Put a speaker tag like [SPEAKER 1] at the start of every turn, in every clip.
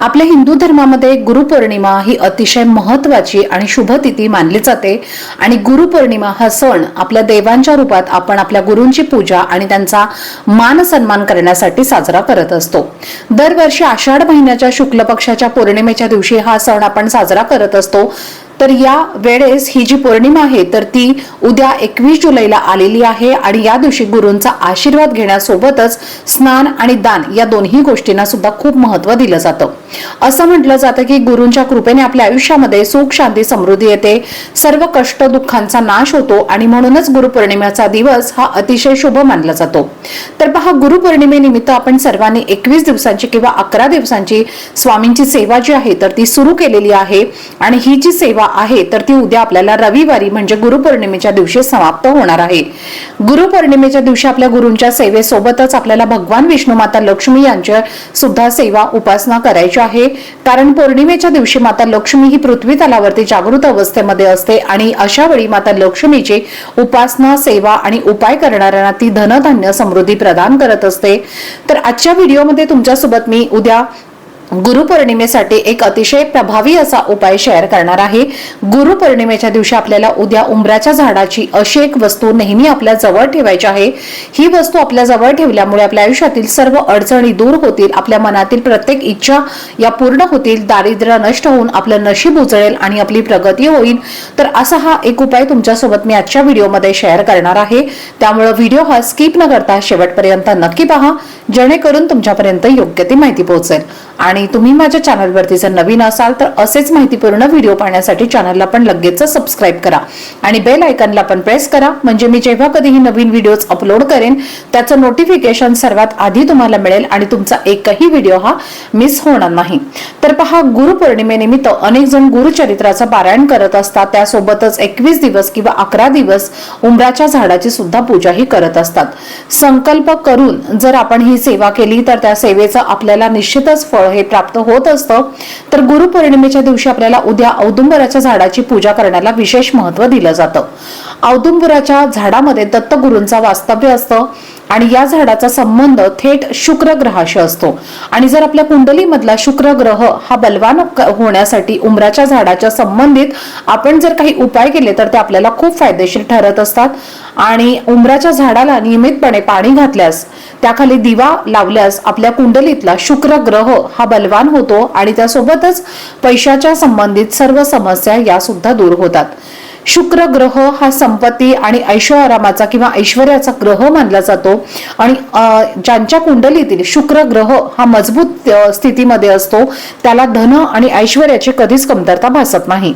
[SPEAKER 1] आपल्या हिंदू धर्मामध्ये गुरुपौर्णिमा ही अतिशय महत्वाची आणि शुभतिथी मानली जाते. आणि गुरुपौर्णिमा हा सण आपल्या देवांच्या रूपात आपण आपल्या गुरूंची पूजा आणि त्यांचा मान सन्मान करण्यासाठी साजरा करत असतो. दरवर्षी आषाढ महिन्याच्या शुक्ल पक्षाच्या पौर्णिमेच्या दिवशी हा सण आपण साजरा करत असतो. तर या वेळेस ही जी पौर्णिमा आहे तर ती उद्या एकवीस जुलैला आलेली आहे आणि या दिवशी गुरूंचा आशीर्वाद घेण्यासोबतच स्नान आणि दान या दोन्ही गोष्टींना सुद्धा खूप महत्त्व दिलं जातं. असं म्हटलं जातं की गुरूंच्या कृपेने आपल्या आयुष्यामध्ये सुख शांती समृद्धी येते. सर्व कष्ट दुःखांचा नाश होतो आणि म्हणूनच गुरुपौर्णिमेचा दिवस हा अतिशय शुभ मानला जातो. तर पहा गुरुपौर्णिमेनिमित्त आपण सर्वांनी एकवीस दिवसांची किंवा अकरा दिवसांची स्वामींची सेवा जी आहे तर ती सुरू केलेली आहे. आणि ही जी सेवा आहे तर ती उद्या आपल्याला रविवारी म्हणजे गुरुपौर्णिमेच्या दिवशी समाप्त होणार आहे. गुरुपौर्णिमेच्या दिवशी आपल्या गुरूंच्या सेवेसोबतच आपल्याला भगवान विष्णू माता लक्ष्मी यांच्या सुद्धा सेवा उपासना करायची आहे. कारण पौर्णिमेच्या दिवशी माता लक्ष्मी ही पृथ्वी तलावरती जागृत अवस्थेमध्ये असते आणि अशा वेळी माता लक्ष्मीची उपासना सेवा आणि उपाय करणाऱ्यांना ती धनधान्य समृद्धी प्रदान करत असते. तर आजच्या व्हिडिओमध्ये तुमच्यासोबत मी उद्या गुरुपौर्णिमेसाठी एक अतिशय प्रभावी असा उपाय शेअर करणार आहे. गुरुपौर्णिमेच्या दिवशी आपल्याला उद्या उंबराच्या झाडाची अशी एक वस्तू नेहमी आपल्या जवळ ठेवायची आहे. ही वस्तू आपल्या जवळ ठेवल्यामुळे आपल्या आयुष्यातील सर्व अडचणी दूर होतील आपल्या मनातील प्रत्येक इच्छा या पूर्ण होतील दारिद्र्य नष्ट होऊन आपलं नशीब उजळेल आणि आपली प्रगती होईल. तर असा हा एक उपाय तुमच्यासोबत मी आजच्या व्हिडिओमध्ये शेअर करणार आहे. त्यामुळे व्हिडिओ हा स्किप न करता शेवटपर्यंत नक्की पहा जेणेकरून तुमच्यापर्यंत योग्य ती माहिती पोहोचेल. आणि तुम्ही माझ्या चॅनलवरती जर नवीन असाल तर असेच माहितीपूर्ण व्हिडिओ पाहण्यासाठी चॅनलला पण लगेच सबस्क्राईब करा. आणि बेल आयकनला पण प्रेस करा. म्हणजे मी जेव्हा कधीही नवीन व्हिडिओज अपलोड करेन त्याचं नोटिफिकेशन सर्वात आधी तुम्हाला मिळेल आणि तुमचा एकही व्हिडिओ हा मिस होणार नाही. तर पहा गुरुपौर्णिमेनिमित्त अनेक जण गुरुचरित्राचं पारायण करत असतात. त्यासोबतच एकवीस दिवस किंवा अकरा दिवस उंबराच्या झाडाची सुद्धा पूजाही करत असतात. संकल्प करून जर आपण ही सेवा केली तर त्या सेवेचं आपल्याला निश्चितच फळ हे प्राप्त होत असतं. तर गुरुपौर्णिमेच्या दिवशी आपल्याला उद्या औदुंबराच्या झाडाची पूजा करण्याला विशेष महत्त्व दिलं जातं. औदुंबराच्या झाडामध्ये दत्तगुरूंचा वास्तव्य असतं. आणि या झाडाचा संबंध थेट शुक्र ग्रहाशी असतो. आणि जर आपल्या कुंडलीमधला शुक्र ग्रह हा बलवान होण्यासाठी उमराच्या झाडाच्या संबंधित आपण जर काही उपाय केले तर ते आपल्याला खूप फायदेशीर ठरत असतात. आणि उमराच्या झाडाला नियमितपणे पाणी घातल्यास त्याखाली दिवा लावल्यास आपल्या कुंडलीतला शुक्र ग्रह हा बलवान होतो आणि त्यासोबतच पैशाच्या संबंधित सर्व समस्या या सुद्धा दूर होतात. शुक्र ग्रह हा संपत्ती आणि ऐशोआरामाचा किंवा ऐश्वर्याचा ग्रह मानला जातो. आणि ज्यांच्या कुंडलीतील शुक्र ग्रह हा मजबूत स्थितीमध्ये असतो त्याला धन आणि ऐश्वर्याची कधीच कमतरता भासत नाही.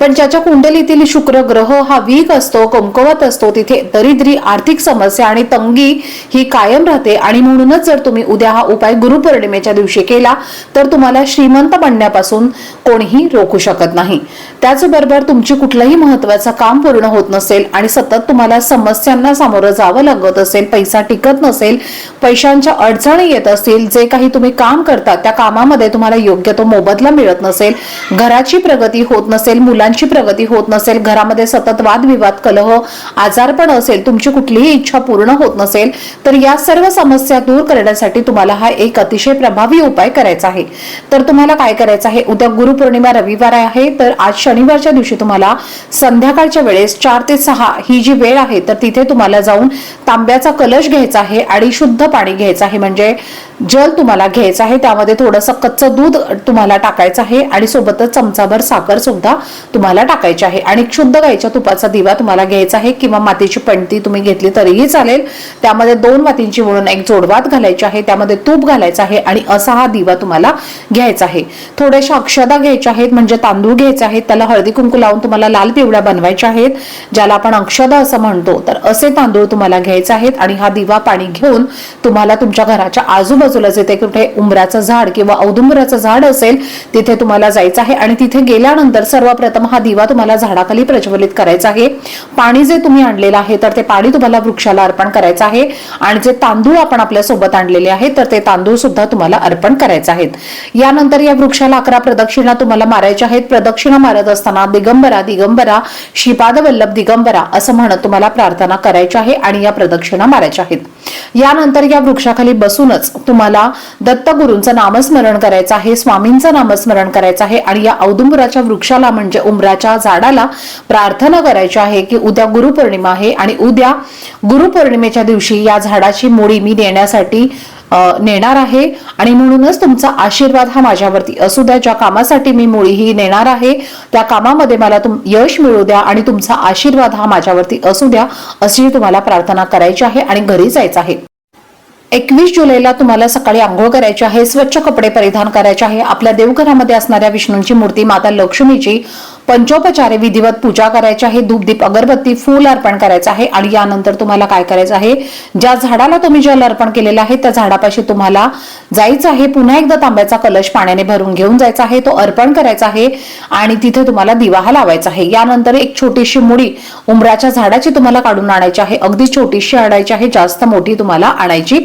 [SPEAKER 1] पण ज्याच्या कुंडलीतील शुक्र ग्रह हा वीक असतो कमकवत असतो तिथे दरिद्री आर्थिक समस्या आणि तंगी ही कायम राहते. आणि म्हणूनच जर तुम्ही उद्या हा उपाय गुरुपौर्णिमेच्या दिवशी केला तर तुम्हाला श्रीमंत बनण्यापासून कोणीही रोखू शकत नाही. त्याचबरोबर तुमची कुठलंही महत्वाचं काम पूर्ण होत नसेल आणि सतत तुम्हाला समस्यांना सामोरं जावं लागत असेल पैसा टिकत नसेल पैशांच्या अडचणी येत असतील जे काही तुम्ही काम करता त्या कामामध्ये तुम्हाला योग्य तो मोबदला मिळत नसेल घराची प्रगती होत नसेल मुलांची प्रगती होत नसेल घरामध्ये सतत वादविवाद कलह आजारपण असेल तुमची कुठलीही इच्छा पूर्ण होत नसेल तर या सर्व समस्या दूर करण्यासाठी तुम्हाला हा एक अतिशय प्रभावी उपाय करायचा आहे. तर तुम्हाला काय करायचं आहे? उद्या गुरुपौर्णिमा रविवार आहे तर आज शनिवारच्या दिवशी तुम्हाला संध्याकाळच्या वेळेस चार ते सहा ही जी वेळ आहे तर तिथे तुम्हाला जाऊन तांब्याचा कलश घ्यायचा आहे आणि शुद्ध पाणी घ्यायचं आहे. म्हणजे जल तुम्हाला घ्यायचं आहे त्यामध्ये थोडंसं कच्चं दूध तुम्हाला टाकायचं आहे आणि सोबतच चमचाभर साखर सुद्धा तुम्हाला टाकायची आहे. आणि शुद्ध गाईच्या तुपाचा दिवा तुम्हाला घ्यायचा आहे किंवा मातीची पणती तुम्ही घेतली तरीही चालेल. त्यामध्ये दोन मातींची म्हणून एक जोडवात घालायची आहे त्यामध्ये तूप घालायचं आहे आणि असा हा दिवा तुम्हाला घ्यायचा आहे. थोड्याशा अक्षदा घ्यायच्या आहेत म्हणजे तांदूळ घ्यायचे आहेत त्याला हळदी कुंकू लावून तुम्हाला लाल पिवळ्या बनवायच्या आहेत ज्याला आपण अक्षदा असं म्हणतो. तर असे तांदूळ तुम्हाला घ्यायचे आहेत आणि हा दिवा पाणी घेऊन तुम्हाला तुमच्या घराच्या आजूबाजू बाजूला जिथे कुठे उंबराचं झाड किंवा औदुंबराचं झाड असेल तिथे तुम्हाला जायचं आहे. आणि तिथे गेल्यानंतर सर्वप्रथम हा दिवा तुम्हाला झाडाखाली प्रज्वलित करायचा आहे. पाणी जे तुम्ही आणलेलं आहे तर ते पाणी तुम्हाला वृक्षाला अर्पण करायचं आहे. आणि जे तांदूळ आपण आपल्यासोबत आणलेले आहेत तर ते तांदूळ सुद्धा तुम्हाला अर्पण करायचे आहेत. यानंतर या वृक्षाला अकरा प्रदक्षिणा तुम्हाला मारायच्या आहेत. प्रदक्षिणा मारत असताना दिगंबरा दिगंबरा श्रीपाद वल्लभ दिगंबरा असं म्हणत तुम्हाला प्रार्थना करायची आहे आणि या प्रदक्षिणा मारायच्या आहेत. यानंतर या वृक्षाखाली बसूनच तुम्हाला दत्तगुरूंचं नामस्मरण करायचं आहे स्वामींचं नामस्मरण करायचं आहे आणि या औदुंबराच्या वृक्षाला म्हणजे उंबराच्या झाडाला प्रार्थना करायची आहे की उद्या गुरुपौर्णिमा आहे आणि उद्या गुरुपौर्णिमेच्या दिवशी या झाडाची मुळी मी नेण्यासाठी नेणार आहे. आणि म्हणूनच तुमचा आशीर्वाद हा माझ्यावरती असू द्या. ज्या कामासाठी मी मुळी ही नेणार आहे त्या कामामध्ये मला तुम यश मिळू द्या आणि तुमचा आशीर्वाद हा माझ्यावरती असू द्या अशी तुम्हाला प्रार्थना करायची आहे आणि घरी जायचं आहे. एकवीस जुलैला तुम्हाला सकाळी आंघोळ करायची आहे स्वच्छ कपडे परिधान करायचे आहे. आपल्या देवघरामध्ये असणाऱ्या विष्णूंची मूर्ती माता लक्ष्मीची पंचोपचारे विधिवत पूजा करायची आहे. धूपदीप अगरबत्ती फूल अर्पण करायचं आहे. आणि यानंतर तुम्हाला काय करायचं आहे? ज्या झाडाला तुम्ही जल अर्पण केलेलं आहे त्या झाडापाशी तुम्हाला जायचं आहे. पुन्हा एकदा तांब्याचा कलश पाण्याने भरून घेऊन जायचा आहे. तो अर्पण करायचा आहे. आणि तिथे तुम्हाला दिवा हा लावायचा आहे. यानंतर एक छोटीशी मुडी उमराच्या झाडाची तुम्हाला काढून आणायची आहे. अगदी छोटीशी आणायची आहे. जास्त मोठी तुम्हाला आणायची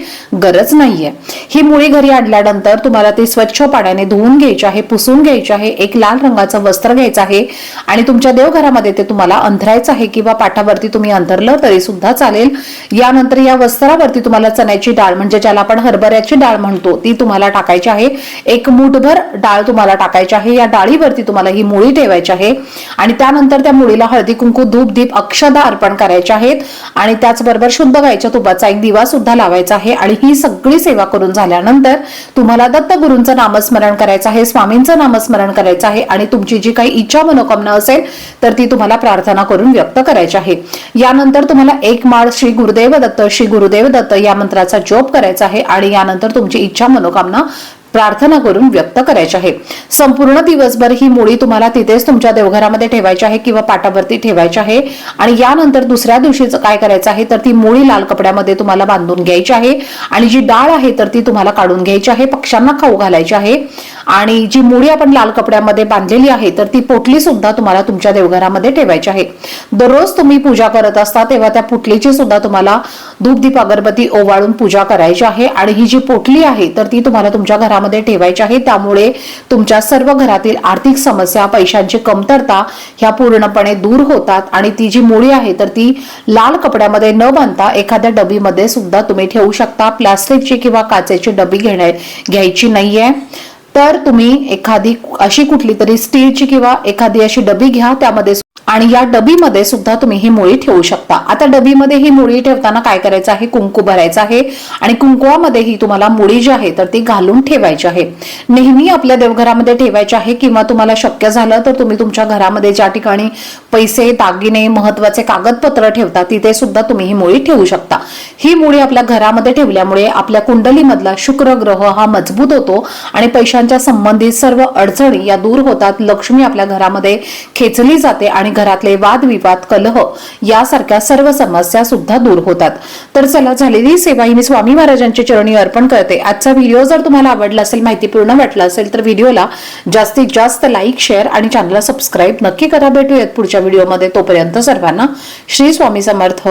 [SPEAKER 1] गरज नाहीये. ही मुळी घरी आणल्यानंतर तुम्हाला ती स्वच्छ पाण्याने धुवून घ्यायची आहे पुसून घ्यायची आहे. एक लाल रंगाचं वस्त्र घ्यायचं आहे. आणि तुमच्या देवघरामध्ये ते तुम्हाला अंथरायचं आहे किंवा पाठावरती तुम्ही अंथरलं तरी सुद्धा चालेल. यानंतर या वस्त्रावरती तुम्हाला चण्याची डाळ म्हणजे ज्याला आपण हरभऱ्याची डाळ म्हणतो ती तुम्हाला टाकायची आहे. एक मुठभर डाळ तुम्हाला टाकायची आहे. या डाळीवरती तुम्हाला ही मुळी ठेवायची आहे. आणि त्यानंतर त्या मुळीला हळदी कुंकू धूप दीप अक्षदा अर्पण करायचे आहेत. आणि त्याचबरोबर शुद्ध गायच्या तुपाचा एक दिवा सुद्धा लावायचा आहे. आणि ही सगळी सेवा करून झाल्यानंतर तुम्हाला दत्तगुरूंचं नामस्मरण करायचं आहे स्वामींचं नामस्मरण करायचं आहे. आणि तुमची जी काही इच्छा मनोकामना असेल तर ती तुम्हाला प्रार्थना करून व्यक्त करायची आहे. यानंतर तुम्हाला एक माळ श्री गुरुदेव दत्त श्री गुरुदेव दत्त या मंत्राचा जोप करायचा आहे आणि यानंतर तुमची इच्छा मनोकामना प्रार्थना करून व्यक्त करायची आहे. संपूर्ण दिवसभर ही मुळी तुम्हाला तिथेच तुमच्या देवघरामध्ये ठेवायची आहे किंवा पाटावरती ठेवायची आहे. आणि यानंतर दुसऱ्या दिवशीच काय करायचं आहे तर ती मुळी लाल कपड्यामध्ये तुम्हाला बांधून घ्यायची आहे. आणि जी डाळ आहे तर ती तुम्हाला काढून घ्यायची आहे पक्ष्यांना खाऊ घालायची आहे. आणि जी मुळी आपण लाल कपड्यामध्ये बांधलेली आहे तर ती पोटली सुद्धा तुम्हाला तुमच्या देवघरामध्ये ठेवायची आहे. दररोज तुम्ही पूजा करत असता तेव्हा त्या पुटलीची सुद्धा तुम्हाला धूपदीप अगरबत्ती ओवाळून पूजा करायची आहे. आणि ही जी पोटली आहे तर ती तुम्हाला तुमच्या घरामध्ये ठेवायचे आहे. त्यामुळे तुमच्या सर्व घरातील आर्थिक समस्या पैशांची कमतरता ह्या पूर्णपणे दूर होतात आणि ती जी मुळी आहे तर ती लाल कपड्यामध्ये न बांधता एखाद्या डबीमध्ये सुद्धा तुम्ही ठेवू शकता. प्लास्टिकची किंवा काचेची डबी घेण्या घ्यायची नाहीये. तर तुम्ही एखादी अशी कुठली तरी स्टीलची किंवा एखादी अशी डबी घ्या. त्यामध्ये आणि या डबीमध्ये सुद्धा तुम्ही ही मुळी ठेवू शकता. आता डबीमध्ये ही मुळी ठेवताना काय करायचं आहे? कुंकू भरायचं आहे आणि कुंकुवामध्ये ही तुम्हाला मुळी जी आहे तर ती घालून ठेवायची आहे. नेहमी आपल्या देवघरामध्ये ठेवायची आहे किंवा तुम्हाला शक्य झालं तर तुम्ही तुमच्या घरामध्ये ज्या ठिकाणी पैसे दागिने महत्त्वाचे कागदपत्र ठेवता तिथे सुद्धा तुम्ही ही मुळी ठेवू शकता. ही मुळी आपल्या घरामध्ये ठेवल्यामुळे आपल्या कुंडलीमधला शुक्र ग्रह हा मजबूत होतो आणि पैशांच्या संबंधित सर्व अडचणी या दूर होतात. लक्ष्मी आपल्या घरामध्ये खेचली जाते आणि घरातले वादविवाद कलह यासारख्या सर्व समस्या सुद्धा दूर होतात. तर चला झालेली सेवा ही मी स्वामी महाराजांच्या चरणी अर्पण करते. आजचा व्हिडिओ जर तुम्हाला आवडला असेल माहिती पूर्ण वाटला असेल तर व्हिडिओला जास्तीत जास्त लाईक शेअर आणि चॅनलला सबस्क्राईब नक्की करा. भेटूयात पुढच्या व्हिडिओमध्ये. तोपर्यंत सर्वांना श्री स्वामी समर्थ.